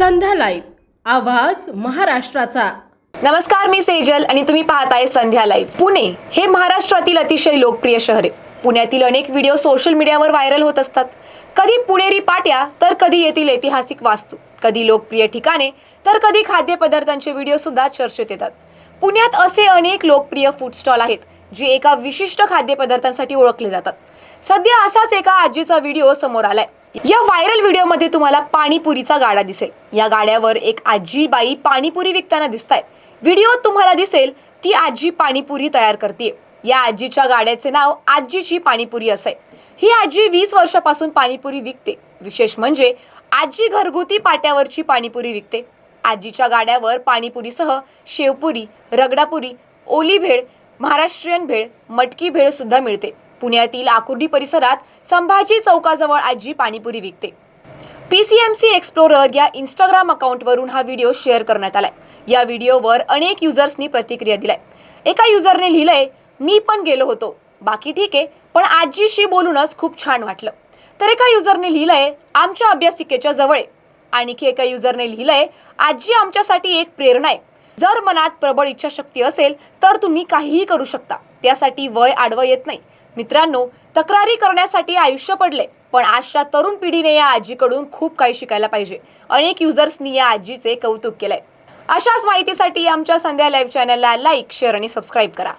संध्या live आवाज महाराष्ट्राचा. नमस्कार मी सेजल आणि तुम्ही पाहताय संध्या लाईव्ह पुणे हे महाराष्ट्रातील अतिशय लोकप्रिय शहर आहे. पुण्यातील अनेक व्हिडिओ सोशल मीडियावर व्हायरल होत असतात. कधी पुणेरी पाट्या तर कधी येथील ऐतिहासिक वास्तू. कधी लोकप्रिय ठिकाणे तर कधी खाद्यपदार्थांचे व्हिडिओ सुद्धा चर्चेत येतात. पुण्यात असे अनेक लोकप्रिय फूड स्टॉल आहेत जे एका विशिष्ट खाद्यपदार्थांसाठी ओळखले जातात. सध्या असाच एका आजीचा व्हिडिओ समोर आलाय. या व्हायरल व्हिडिओमध्ये तुम्हाला पाणीपुरीचा गाडा दिसेल. या गाड्यावर एक आजी बाई पाणीपुरी विकताना दिसतायत. व्हिडिओत तुम्हाला दिसेल ती आजी पाणीपुरी तयार करते या आजीच्या गाड्याचे नाव आजीची पाणीपुरी असे ही आजी वीस वर्षापासून पाणीपुरी विकते. विशेष म्हणजे आजी घरगुती पाट्यावरची पाणीपुरी विकते. आजीच्या गाड्यावर पाणीपुरीसह शेवपुरी रगडापुरी ओली भेळ महाराष्ट्रीयन भेळ मटकी भेळ सुद्धा मिळते. पुण्यातील आकुर्डी परिसरात संभाजी चौकाजवळ आजी पाणीपुरी विकते. P C M C explorer या इंस्टाग्राम अकाउंटवरून हा व्हिडिओ शेअर करण्यात आलाय. या व्हिडिओवर अनेक युजर्सनी प्रतिक्रिया दिलाय. एका युजरने लिहिलंय मी पण गेलो होतो. बाकी ठीक आहे पण आजीशी बोलूनच खूप छान वाटलं. तर एका युजरने लिहिलंय आमच्या अभ्यासिकेच्या जवळ आहे. आणखी एका युजरने लिहिलंय आजी आमच्यासाठी एक प्रेरणा आहे. जर मनात प्रबळ इच्छाशक्ती असेल तर तुम्ही काहीही करू शकता. त्यासाठी वय आडवं येत नाही. मित्रांनो तक्रारी करण्यासाठी आयुष्य पडले पण आजच्या तरुण पिढीने या आजीकडून खूप काही शिकायला पाहिजे. अनेक युजर्सनी या आजीचे कौतुक केलंय. अशाच माहितीसाठी आमच्या संध्या लाईव्ह चॅनलला लाईक शेअर आणि सबस्क्राईब करा.